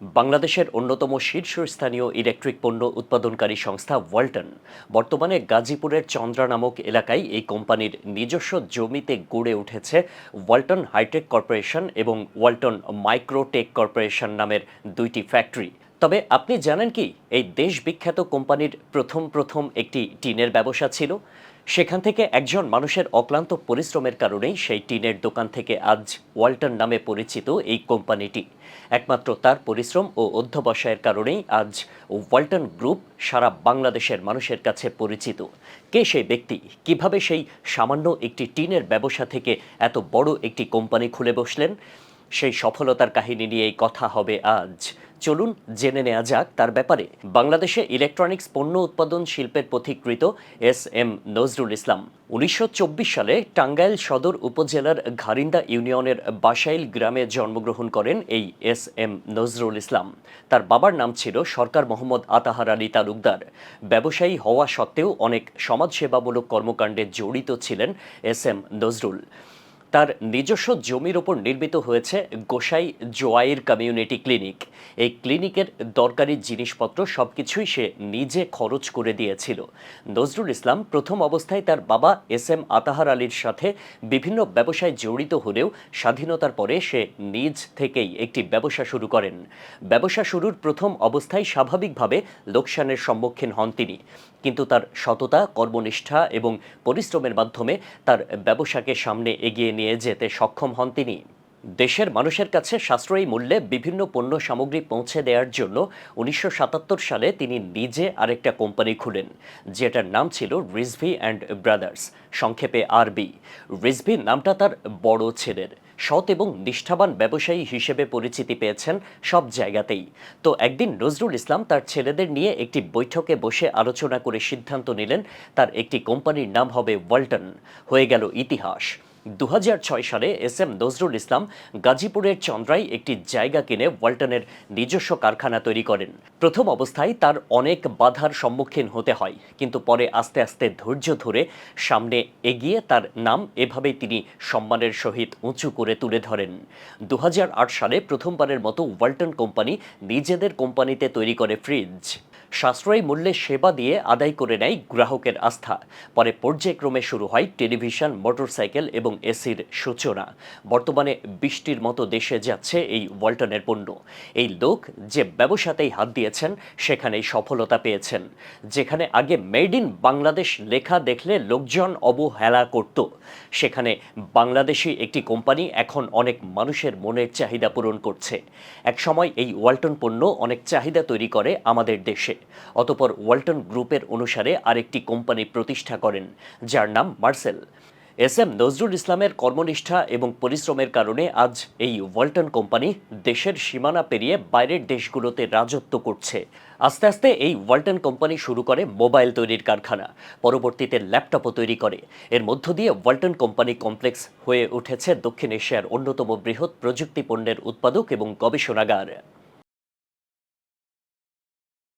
বাংলাদেশের অন্যতম শীর্ষস্থানীয় ইলেকট্রিক পণ্য উৎপাদনকারী সংস্থা ওয়ালটন বর্তমানে গাজীপুরের চন্দ্রা নামক এলাকায় এই কোম্পানির নিজস্ব জমিতে গড়ে উঠেছে ওয়ালটন হাইটেক কর্পোরেশন এবং ওয়ালটন মাইক্রোটেক কর্পোরেশন নামের দুইটি ফ্যাক্টরি। তবে আপনি জানেন কি, এই দেশ বিখ্যাত কোম্পানির প্রথম প্রথম একটি টিনের ব্যবসা ছিল? সেখান থেকে একজন মানুষের অক্লান্ত পরিশ্রমের কারণেই সেই টিনের দোকান থেকে আজ ওয়ালটন নামে পরিচিত এই কোম্পানিটি। একমাত্র তার পরিশ্রম ও অধ্যবসায়ের কারণেই আজ ওয়াল্টন গ্রুপ সারা বাংলাদেশের মানুষের কাছে পরিচিত। কে সেই ব্যক্তি? কীভাবে সেই সামান্য একটি টিনের ব্যবসা থেকে এত বড় একটি কোম্পানি খুলে বসলেন? সেই সফলতার কাহিনী নিয়েই কথা হবে আজ। চলুন জেনে নেওয়া যাক তার ব্যাপারে। বাংলাদেশে ইলেকট্রনিক্স পণ্য উৎপাদন শিল্পের পথিকৃত এস এম নজরুল ইসলাম। উনিশশো চব্বিশ সালে টাঙ্গাইল সদর উপজেলার ঘারিন্দা ইউনিয়নের বাসাইল গ্রামে জন্মগ্রহণ করেন এই এস এম নজরুল ইসলাম। তার বাবার নাম ছিল সরকার মোহাম্মদ আতাহার আলী তালুকদার। ব্যবসায়ী হওয়া সত্ত্বেও অনেক সমাজসেবামূলক কর্মকাণ্ডে জড়িত ছিলেন এস এম নজরুল। তার নিজস্ব জমির ওপর নির্মিত হয়েছে গোসাই জোয়াইর কমিউনিটি ক্লিনিক। এই ক্লিনিকের দরকারি জিনিসপত্র সব কিছুই সে নিজে খরচ করে দিয়েছিল। নজরুল ইসলাম প্রথম অবস্থায় তার বাবা এস এম আতাহার আলীর সাথে বিভিন্ন ব্যবসায় জড়িত হলেও স্বাধীনতার পরে সে নিজ থেকেই একটি ব্যবসা শুরু করেন। ব্যবসা শুরুর প্রথম অবস্থায় স্বাভাবিকভাবে লোকসানের সম্মুখীন হন তিনি। কিন্তু তার সততা, কর্মনিষ্ঠা এবং পরিশ্রমের মাধ্যমে তার ব্যবসাকে সামনে এগিয়ে নিয়ে যেতে সক্ষম হন তিনি। দেশের মানুষের কাছে সাশ্রয়ী মূল্যে বিভিন্ন পণ্য সামগ্রী পৌঁছে দেওয়ার জন্য উনিশশো সাতাত্তর সালে তিনি নিজে আরেকটা কোম্পানি খুলেন, যেটার নাম ছিল রিজভি অ্যান্ড ব্রাদার্স, সংক্ষেপে আরবি। রিজভি নামটা তার বড় ছেলের। সৎ এবং নিষ্ঠাবান ব্যবসায়ী হিসেবে পরিচিতি পেয়েছেন সব জায়গাতেই। তো একদিন নজরুল ইসলাম তার ছেলেদের নিয়ে একটি বৈঠকে বসে আলোচনা করে সিদ্ধান্ত নিলেন, তার একটি কোম্পানির নাম হবে ওয়ালটন। হয়ে গেল ইতিহাস। দু হাজার ছয় সালে এস এম নজরুল ইসলাম গাজীপুরের চন্দ্রায় একটি জায়গা কিনে ওয়ালটনের নিজস্ব কারখানা তৈরি করেন। প্রথম অবস্থায় তার অনেক বাধার সম্মুখীন হতে হয়, কিন্তু পরে আস্তে আস্তে ধৈর্য ধরে সামনে এগিয়ে তার নাম এভাবেই তিনি সম্মানের সহিত উঁচু করে তুলে ধরেন। দু হাজার আট সালে প্রথমবারের মতো ওয়ালটন কোম্পানি নিজেদের কোম্পানিতে তৈরি করে ফ্রিজ। সাশ্রয়ী মূল্যে সেবা দিয়ে আদায় করে নেয় গ্রাহকের আস্থা। পরে পর্যায়ক্রমে শুরু হয় টেলিভিশন, মোটরসাইকেল এবং এসির সূচনা। বর্তমানে বৃষ্টির মতো দেশে যাচ্ছে এই ওয়ালটনের পণ্য। এই লোক যে ব্যবসাতেই হাত দিয়েছেন, সেখানেই সফলতা পেয়েছেন। যেখানে আগে মেড ইন বাংলাদেশ লেখা দেখলে লোকজন অবহেলা করত। সেখানে বাংলাদেশি একটি কোম্পানি এখন অনেক মানুষের মনের চাহিদা পূরণ করছে। একসময় এই ওয়ালটন পণ্য অনেক চাহিদা তৈরি করে আমাদের দেশে। অতপর ওয়ালটন গ্রুপের অনুসারে আরেকটি কোম্পানি প্রতিষ্ঠা করেন, যার নাম মার্সেল। এস এম নজরুল ইসলামের কর্মনিষ্ঠা এবং পরিশ্রমের কারণে আজ এই ওয়ালটন কোম্পানি দেশের সীমানা পেরিয়ে বাইরের দেশগুলোতে রাজত্ব করছে। আস্তে আস্তে এই ওয়ালটন কোম্পানি শুরু করে মোবাইল তৈরির কারখানা, পরবর্তীতে ল্যাপটপও তৈরি করে। এর মধ্য দিয়ে ওয়ালটন কোম্পানি কমপ্লেক্স হয়ে উঠেছে দক্ষিণ এশিয়ার অন্যতম বৃহৎ প্রযুক্তি পণ্যের উৎপাদক এবং গবেষণাগার।